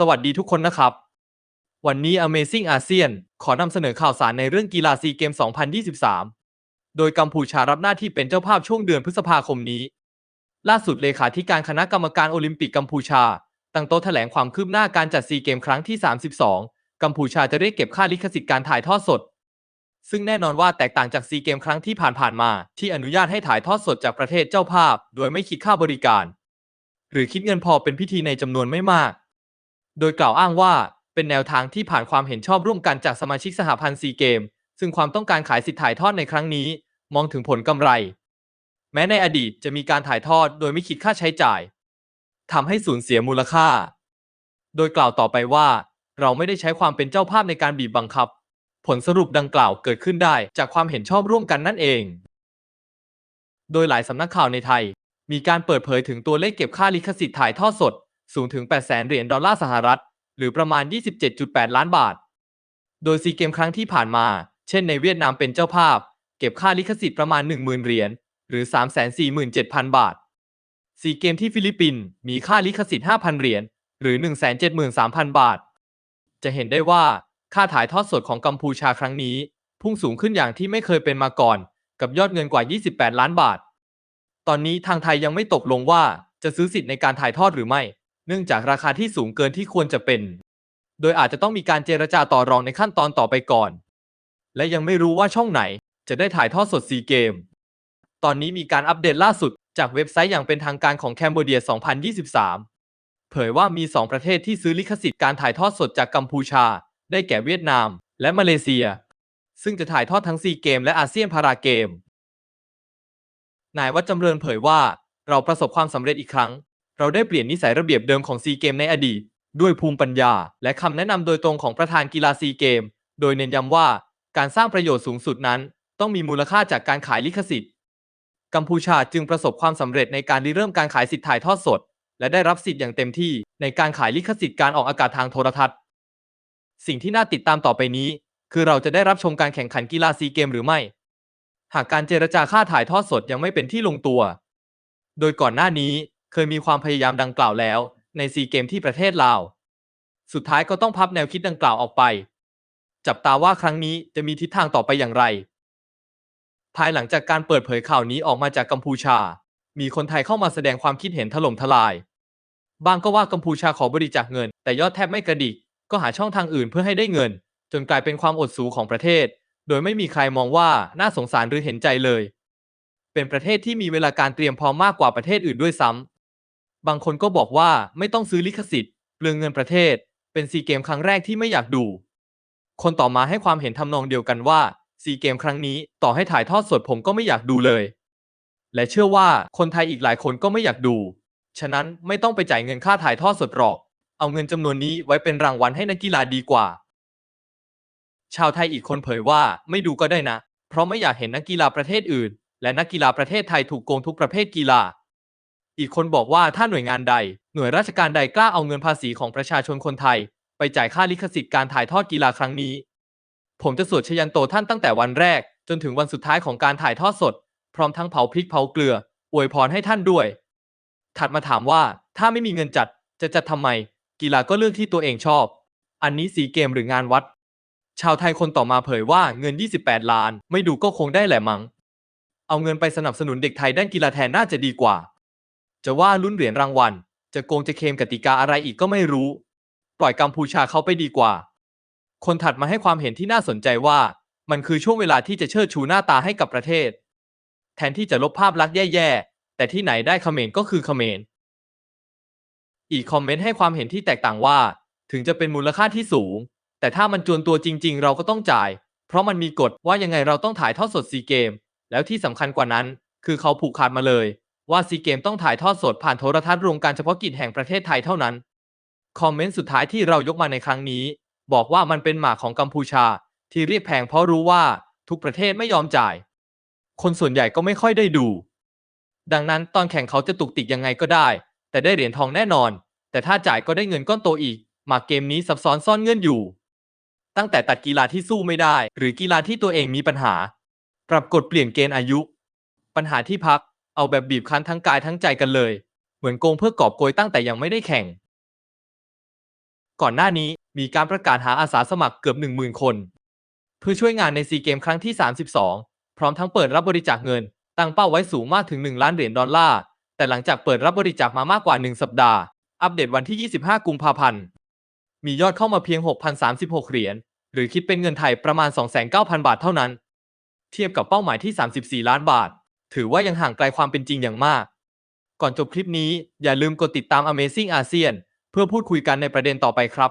สวัสดีทุกคนนะครับ วันนี้ Amazing ASEAN ขอนำเสนอข่าวสารในเรื่องกีฬาซีเกม 2023 โดยกัมพูชารับหน้าที่เป็นเจ้าภาพช่วงเดือนพฤษภาคมนี้ ล่าสุดเลขาธิการคณะกรรมการโอลิมปิกกัมพูชา ตั้งโต๊ะแถลงความคืบหน้าการจัดซีเกมครั้งที่ 32 กัมพูชาจะเรียกเก็บค่าลิขสิทธิ์การถ่ายทอดสด ซึ่งแน่นอนว่าแตกต่างจากซีเกมครั้งที่ผ่านๆมา ที่อนุญาตให้ถ่ายทอดสดจากประเทศเจ้าภาพ โดยไม่คิดค่าบริการ หรือคิดเงินพอเป็นพิธีในจำนวนไม่มาก โดยกล่าวอ้างว่าเป็นแนวทางที่ผ่านความเห็นชอบร่วมกันจากสมาชิกสหพันธ์ซีเกม ซึ่งความต้องการขายสิทธิ์ถ่ายทอดในครั้งนี้ มองถึงผลกำไร แม้ในอดีตจะมีการถ่ายทอดโดยไม่คิดค่าใช้จ่ายทำให้สูญเสียมูลค่า โดยกล่าวต่อไปว่า เราไม่ได้ใช้ความเป็นเจ้าภาพในการบีบบังคับ ผลสรุปดังกล่าวเกิดขึ้นได้จากความเห็นชอบร่วมกันนั่นเอง โดยหลายสำนักข่าวในไทย มีการเปิดเผยถึงตัวเลขเก็บค่าลิขสิทธิ์ถ่ายทอดสด สูงถึง800,000เหรียญดอลลาร์สหรัฐ หรือประมาณ 27.8 ล้านบาท โดยซีเกมครั้งที่ผ่านมา เช่นในเวียดนามเป็นเจ้าภาพ เก็บค่าลิขสิทธิ์ประมาณ 10,000 เหรียญหรือ 347,000 บาทซีเกมที่ฟิลิปปินส์มีค่าลิขสิทธิ์ 5,000 เหรียญหรือ 173,000 บาท จะเห็นได้ว่าค่าถ่ายทอดสดของกัมพูชาครั้งนี้ พุ่งสูงขึ้นอย่างที่ไม่เคยเป็นมาก่อน กับยอดเงินกว่า 28 ล้านบาท ตอนนี้ทางไทยยังไม่ตกลงว่าจะซื้อสิทธิ์ในการถ่ายทอดหรือไม่ เนื่องจากราคาที่สูงเกินที่ควรจะเป็น โดยอาจจะต้องมีการเจรจาต่อรองในขั้นตอนต่อไปก่อน และยังไม่รู้ว่าช่องไหนจะได้ถ่ายทอดสดซีเกม ตอนนี้มีการอัปเดตล่าสุดจากเว็บไซต์อย่างเป็นทางการของแคนเบเดีย 2023 เผยว่ามี 2 ประเทศที่ซื้อลิขสิทธิ์การถ่ายทอดสดจากกัมพูชา ได้แก่เวียดนาม และมาเลเซีย ซึ่งจะถ่ายทอดทั้งซีเกมและอาเซียนพาราเกม นายวัดจำเริญเผยว่าเราประสบความสำเร็จอีกครั้ง เราได้เปลี่ยนนิสัยระเบียบเดิมของซีเกมในอดีต ด้วยภูมิปัญญา และคำแนะนำโดยตรงของประธานกีฬาซีเกม โดยเน้นย้ำว่าการสร้างประโยชน์สูงสุดนั้น ต้องมีมูลค่าจากการขายลิขสิทธิ์ กัมพูชาจึงประสบความสำเร็จในการริเริ่มการขายสิทธิ์ถ่ายทอดสด และได้รับสิทธิ์อย่างเต็มที่ในการขายลิขสิทธิ์การออกอากาศทางโทรทัศน์ สิ่งที่น่าติดตามต่อไปนี้ คือเราจะได้รับชมการแข่งขันกีฬาซีเกมหรือไม่ หากการเจรจาค่าถ่ายทอดสดยังไม่เป็นที่ลงตัว โดยก่อนหน้านี้ เคยมีความพยายามดังกล่าวแล้ว ในซีเกมที่ประเทศลาว สุดท้ายก็ต้องพับแนวคิดดังกล่าวออกไป จับตาว่าครั้งนี้จะมีทิศทางต่อไปอย่างไร ภายหลังจากการเปิดเผยข่าวนี้ออกมาจากกัมพูชา มีคนไทยเข้ามาแสดงความคิดเห็นถล่มทลาย บางก็ว่ากัมพูชาขอบริจาคเงิน แต่ยอดแทบไม่กระดิก ก็หาช่องทางอื่นเพื่อให้ได้เงิน จนกลายเป็นความอดสูของประเทศ โดยไม่มีใครมองว่าน่าสงสารหรือเห็นใจเลย เป็นประเทศที่มีเวลาการเตรียมพร้อมมากกว่าประเทศอื่นด้วยซ้ำ บางคนก็บอกว่าไม่ต้องซื้อลิขสิทธิ์เปลืองเงินประเทศ เป็นซีเกมครั้งแรกที่ไม่อยากดู คนต่อมาให้ความเห็นทำนองเดียวกันว่าซีเกมครั้งนี้ต่อให้ถ่ายทอดสดผมก็ไม่อยากดูเลย และเชื่อว่าคนไทยอีกหลายคนก็ไม่อยากดู ฉะนั้นไม่ต้องไปจ่ายเงินค่าถ่ายทอดสดหรอก เอาเงินจำนวนนี้ไว้เป็นรางวัลให้นักกีฬาดีกว่า ชาวไทยอีกคนเผยว่าไม่ดูก็ได้นะ เพราะไม่อยากเห็นนักกีฬาประเทศอื่น และนักกีฬาประเทศไทยถูกโกงทุกประเภทกีฬา อีกคนบอกว่าถ้าหน่วยงานใด หน่วยราชการใดกล้าเอาเงินภาษีของประชาชนคนไทย ไปจ่ายค่าลิขสิทธิ์การถ่ายทอดกีฬาครั้งนี้ ผมจะสวดชยันโตท่านตั้งแต่วันแรก จนถึงวันสุดท้ายของการถ่ายทอดสด พร้อมทั้งเผาพริกเผาเกลือ อวยพรให้ท่านด้วย ถัดมาถามว่าถ้าไม่มีเงินจัดจะจัดทำไม กีฬาก็เลือกที่ตัวเองชอบ อันนี้สีเกมหรืองานวัด ชาวไทยคนต่อมาเผยว่าเงิน 28 ล้าน ไม่ดูก็คงได้แหละมัง้งเอาเงินไปสนับสนุนเด็กไทยด้านกีฬาแทนน่าจะดีกว่า จะว่าลุ้นเหรียญรางวัล จะโกงจะเคมกติกาอะไรอีกก็ไม่รู้ ปล่อยกัมพูชาเขาไปดีกว่า คนถัดมาให้ความเห็นที่น่าสนใจว่า มันคือช่วงเวลาที่จะเชิดชูหน้าตาให้กับประเทศ แทนที่จะลบภาพลักษณ์แย่ๆ แต่ที่ไหนได้เขมรก็คือเขมรอีกคอมเมนต์ให้ความเห็นที่แตกต่างว่า ถึงจะเป็นมูลค่าที่สูง แต่ถ้ามันจวนตัวจริง ๆ เราก็ต้องจ่าย เพราะมันมีกฎว่ายังไงเราต้องถ่ายทอดสดซีเกม แล้วที่สำคัญกว่านั้น คือเขาผูกขาดมาเลย ว่าซีเกมต้องถ่ายทอดสดผ่านโทรทัศน์รวมการเฉพาะกิจแห่งประเทศไทยเท่านั้น คอมเมนต์สุดท้ายที่เรายกมาในครั้งนี้ บอกว่ามันเป็นหมากของกัมพูชา ที่เรียกแพงเพราะรู้ว่าทุกประเทศไม่ยอมจ่าย คนส่วนใหญ่ก็ไม่ค่อยได้ดู ดังนั้นตอนแข่งเขาจะตุกติกยังไงก็ได้ แต่ได้เหรียญทองแน่นอน แต่ถ้าจ่ายก็ได้เงินก้อนโตอีก หมากเกมนี้ซับซ้อนซ่อนเงื่อนอยู่ ตั้งแต่ตัดกีฬาที่สู้ไม่ได้ หรือกีฬาที่ตัวเองมีปัญหา ปรับกฎเปลี่ยนเกณฑ์อายุ ปัญหาที่พัก เอาแบบบีบคั้นทั้งกายทั้งใจกันเลย เหมือนโกงเพื่อกอบโกยตั้งแต่ยังไม่ได้แข่ง ก่อนหน้านี้มีการประกาศหาอาสาสมัครเกือบ10,000 คน เพื่อช่วยงานในซีเกมครั้งที่ 32 พร้อมทั้งเปิดรับบริจาคเงิน ตั้งเป้าไว้สูงมากถึง 1 ล้านเหรียญดอลลาร์ แต่หลังจากเปิดรับบริจาคมามากกว่า 1 สัปดาห์ อัปเดตวันที่ 25 กุมภาพันธ์ มียอดเข้ามาเพียง 6,036 เหรียญ หรือคิดเป็นเงินไทยประมาณ 29,000 บาทเท่านั้น เทียบกับเป้าหมายที่ 34 ล้านบาท ถือว่ายังห่างไกลความเป็นจริงอย่างมาก ก่อนจบคลิปนี้อย่าลืมกดติดตาม Amazing ASEAN เพื่อพูดคุยกันในประเด็นต่อไปครับ